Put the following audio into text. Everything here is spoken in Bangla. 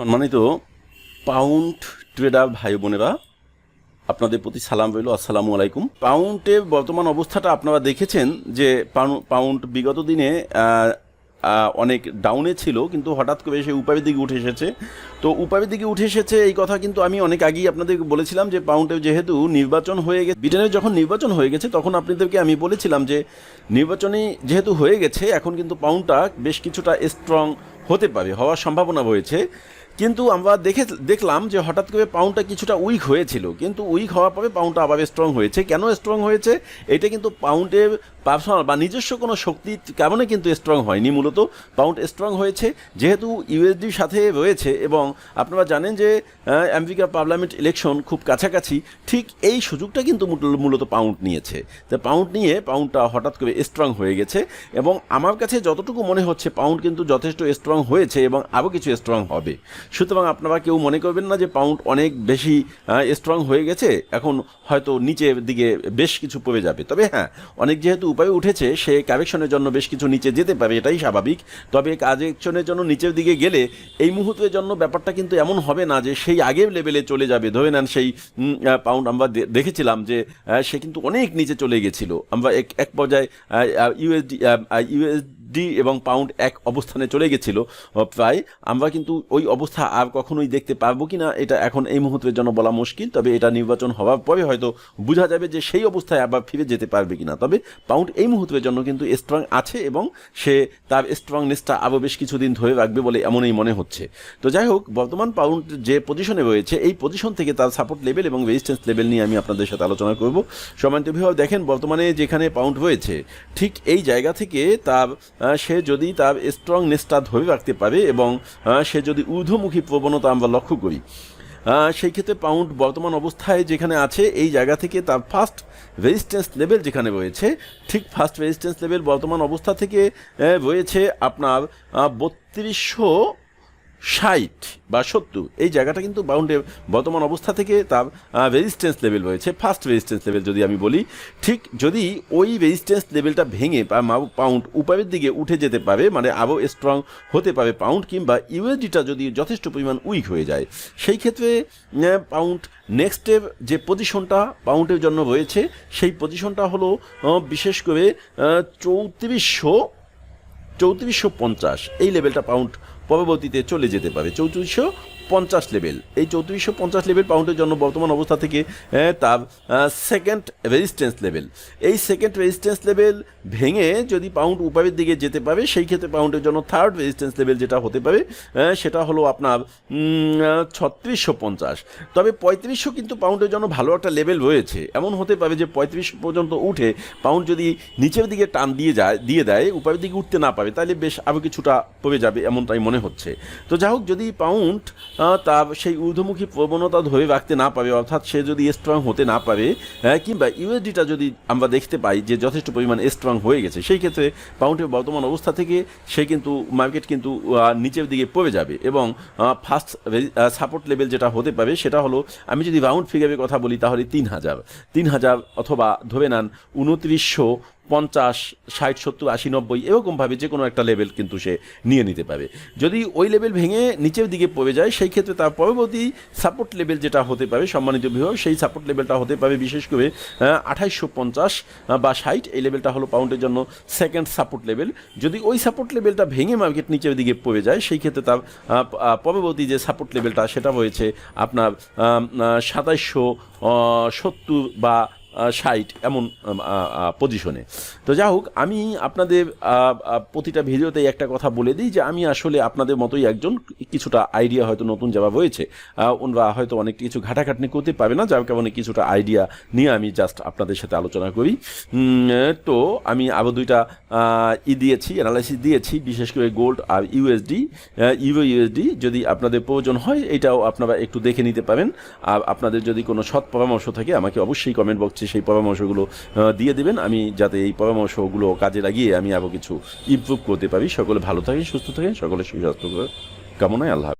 সম্মানিত পাউন্ড ট্রেডার ভাই বোনেরা, আপনাদের প্রতি সালাম রইল, আসসালামু আলাইকুম। পাউন্ডের বর্তমান অবস্থাটা আপনারা দেখেছেন যে পাউ- পাউন্ড বিগত দিনে অনেক ডাউনে ছিল, কিন্তু হঠাৎ করে সে উপায়ের দিকে উঠে এসেছে। তো উপায়ের দিকে উঠে এসেছে এই কথা কিন্তু আমি অনেক আগেই আপনাদেরকে বলেছিলাম যে পাউন্ডে যেহেতু নির্বাচন হয়ে গেছে, ব্রিটেনের যখন নির্বাচন হয়ে গেছে, তখন আপনাদেরকে আমি বলেছিলাম যে নির্বাচনী যেহেতু হয়ে গেছে, এখন কিন্তু পাউন্ডটা বেশ কিছুটা স্ট্রং হতে পারে হওয়ার সম্ভাবনা রয়েছে। কিন্তু আমরা দেখে দেখলাম যে হঠাৎ করে পাউন্ডটা কিছুটা উইক হয়েছিল। কিন্তু উইক হওয়ার পরে পাউন্ডটা আবার স্ট্রং হয়েছে। কেন স্ট্রং হয়েছে? এটা কিন্তু পাউন্ডের পার্সোনাল বা নিজস্ব কোনো শক্তির কারণে কিন্তু স্ট্রং হয়নি। মূলত পাউন্ড স্ট্রং হয়েছে। যেহেতু ইউএসডির সাথে রয়েছে এবং আপনারা জানেন যে আহ, আমেরিকা পার্লামেন্ট ইলেকশন খুব কাছাকাছি ঠিক এই সুযোগটা কিন্তু মূলত পাউন্ড নিয়েছে। তো পাউন্ড নিয়ে পাউন্ডটা হঠাৎ করে স্ট্রং হয়ে গেছে এবং আমার কাছে যতটুকু মনে হচ্ছে পাউন্ড কিন্তু যথেষ্ট স্ট্রং হয়েছে এবং আরও কিছু স্ট্রং হবে। সুতরাং আপনারা কেউ মনে করবেন না যে পাউন্ড অনেক বেশি স্ট্রং হয়ে গেছে, এখন হয়তো নিচের দিকে বেশ কিছু পড়ে যাবে। তবে হ্যাঁ অনেক যেহেতু উপায় উঠেছে, সে কারেকশনের জন্য বেশ কিছু নিচে যেতে পারে, এটাই স্বাভাবিক। তবে কারেকশনের জন্য নিচের দিকে গেলে এই মুহূর্তের জন্য ব্যাপারটা কিন্তু এমন হবে না যে সেই আগের লেভেলে চলে যাবে। ধরে নেন সেই পাউন্ড আমরা দেখেছিলাম যে সে কিন্তু অনেক নিচে চলে গেছিল। আমরা এক এক পর্যায়ে ইউএসডি ইউএসডি এবং পাউন্ড এক অবস্থানে চলে গেছিল প্রায়। আমরা কিন্তু ওই অবস্থা আর কখনোই দেখতে পারব কিনা, এটা এখন এই মুহূর্তের জন্য বলা মুশকিল, তবে এটা নির্বাচন হওয়ার পরে হয়তো বোঝা যাবে যে সেই অবস্থায় আবার ফিরে যেতে পারবে কিনা। তবে পাউন্ড এই মুহূর্তের জন্য কিন্তু স্ট্রং আছে এবং সে তার স্ট্রংনেসটা আরও বেশ কিছুদিন ধরে রাখবে বলে এমনই মনে হচ্ছে। তো যাই হোক, বর্তমান পাউন্ড যে পজিশনে রয়েছে, এই পজিশন থেকে তার সাপোর্ট লেভেল এবং রেজিস্ট্যান্স লেভেল নিয়ে আমি আপনাদের সাথে আলোচনা করব। সম্মানিত দেখেন বর্তমানে যেখানে পাউন্ড রয়েছে, ঠিক এই জায়গা থেকে তার সে যদি তার স্ট্রংনেসটা ধরে রাখতে পারে এবং সে যদি ঊর্ধ্বমুখী প্রবণতা আমরা লক্ষ্য করি সেই ক্ষেত্রে পাউন্ড বর্তমান অবস্থায় যেখানে আছে, এই জায়গা থেকে তার ফার্স্ট রেজিস্ট্যান্স লেভেল যেখানে রয়েছে, ঠিক ফার্স্ট রেজিস্ট্যান্স লেভেল বর্তমান অবস্থা থেকে রয়েছে আপনার বত্রিশশো ষাট বা সত্তর, এই জায়গাটা কিন্তু বাউন্ডের বর্তমান অবস্থা থেকে তার রেজিস্ট্যান্স লেভেল রয়েছে ফার্স্ট রেজিস্ট্যান্স লেভেল যদি আমি বলি, ঠিক যদি ওই রেজিস্ট্যান্স লেভেলটা ভেঙে পাউন্ড উপরের দিকে উঠে যেতে পারে মানে আরও স্ট্রং হতে পারে পাউন্ড কিংবা ইউএসডিটা যদি যথেষ্ট পরিমাণ উইক হয়ে যায়, সেই ক্ষেত্রে পাউন্ড নেক্সটের যে পজিশনটা পাউন্ডের জন্য রয়েছে, সেই পজিশনটা হলো বিশেষ করে চৌত্রিশশো চৌত্রিশশো পঞ্চাশ, এই লেভেলটা পাউন্ড পরবর্তীতে চলে যেতে পারে। চৌত্রিশশো পঞ্চাশ লেভেল এই চৌত্রিশশো পঞ্চাশ লেভেল পাউন্ডের জন্য বর্তমান অবস্থা থেকে তার সেকেন্ড রেজিস্ট্যান্স লেভেল এই সেকেন্ড রেজিস্ট্যান্স লেভেল ভেঙে যদি পাউন্ড উপরের দিকে যেতে পারে, সেই ক্ষেত্রে পাউন্ডের জন্য থার্ড রেজিস্ট্যান্স লেভেল যেটা হতে পারে সেটা হলো আপনার ছত্রিশশো পঞ্চাশ। তবে পঁয়ত্রিশশো কিন্তু পাউন্ডের জন্য ভালো একটা লেভেল রয়েছে। এমন হতে পারে যে পঁয়ত্রিশ পর্যন্ত উঠে পাউন্ড যদি নিচের দিকে টান দিয়ে যায়, দিয়ে দেয়, উপরের দিকে উঠতে না পারে, তাহলে বেশ আরও কিছুটা পড়ে যাবে, এমনটাই মনে হচ্ছে। তো যাই হোক, যদি পাউন্ড তার সেই ঊর্ধ্বমুখী প্রবণতা ধরে রাখতে না পারে অর্থাৎ সে যদি স্ট্রং হতে না পারে হ্যাঁ, কিংবা ইউএসডিটা যদি আমরা দেখতে পাই যে যথেষ্ট পরিমাণ স্ট্রং হয়ে গেছে সেই ক্ষেত্রে পাউন্ডের বর্তমান অবস্থা থেকে সে কিন্তু মার্কেট কিন্তু নিচের দিকে পড়ে যাবে এবং ফার্স্ট সাপোর্ট লেভেল যেটা হতে পারে সেটা হলো আমি যদি রাউন্ড ফিগারের কথা বলি তাহলে তিন হাজার তিন হাজার অথবা ধরে নেন উনত্রিশশো পঞ্চাশ, ষাট, সত্তর, আশি, নব্বই, এরকমভাবে যে কোনো একটা লেভেল কিন্তু সে নিয়ে নিতে পারে। যদি ওই লেভেল ভেঙে নিচের দিকে পড়ে যায়, সেই ক্ষেত্রে তার পরবর্তী সাপোর্ট লেভেল যেটা হতে পারে, সম্মানিত বিভাগ সেই সাপোর্ট লেভেলটা হতে পারে বিশেষ করে আঠাইশশো পঞ্চাশ বা ষাট, এই লেভেলটা হলো পাউন্ডের জন্য সেকেন্ড সাপোর্ট লেভেল যদি ওই সাপোর্ট লেভেলটা ভেঙে মার্কেট নিচের দিকে পড়ে যায়, সেই ক্ষেত্রে তার পরবর্তী যে সাপোর্ট লেভেলটা সেটা হয়েছে আপনার সাতাইশশো সত্তর বা ষাট, এমন পজিশনে তো যা হোক, আমি আপনাদের প্রতিটা ভিডিওতে একটা কথা বলে দিই যে আমি আসলে আপনাদের মতোই একজন, কিছুটা আইডিয়া হয়তো নতুন যাওয়া হয়েছে ওনারা হয়তো অনেক কিছু ঘাটাঘাটনি করতে পারবে না, যার কারণে কিছুটা আইডিয়া নিয়ে আমি জাস্ট আপনাদের সাথে আলোচনা করি। তো আমি আরও দুইটা ই দিয়েছি অ্যানালাইসিস দিয়েছি, বিশেষ করে গোল্ড আর ইউএসডি ইউরো ইউএসডি যদি আপনাদের প্রয়োজন হয়, এটাও আপনারা একটু দেখে নিতে পারেন। আর আপনাদের যদি কোনো সৎ পরামর্শ থাকে, আমাকে অবশ্যই কমেন্ট বক্সে সেই পরামর্শগুলো দিয়ে দেবেন। আমি যাতে এই পরামর্শগুলো কাজে লাগিয়ে আমি আরও কিছু ইমপ্রুভ করতে পারি। সকলে ভালো থাকেন, সুস্থ থাকেন, সকলে সুস্বাস্থ্য কামনায় আল্লাহ।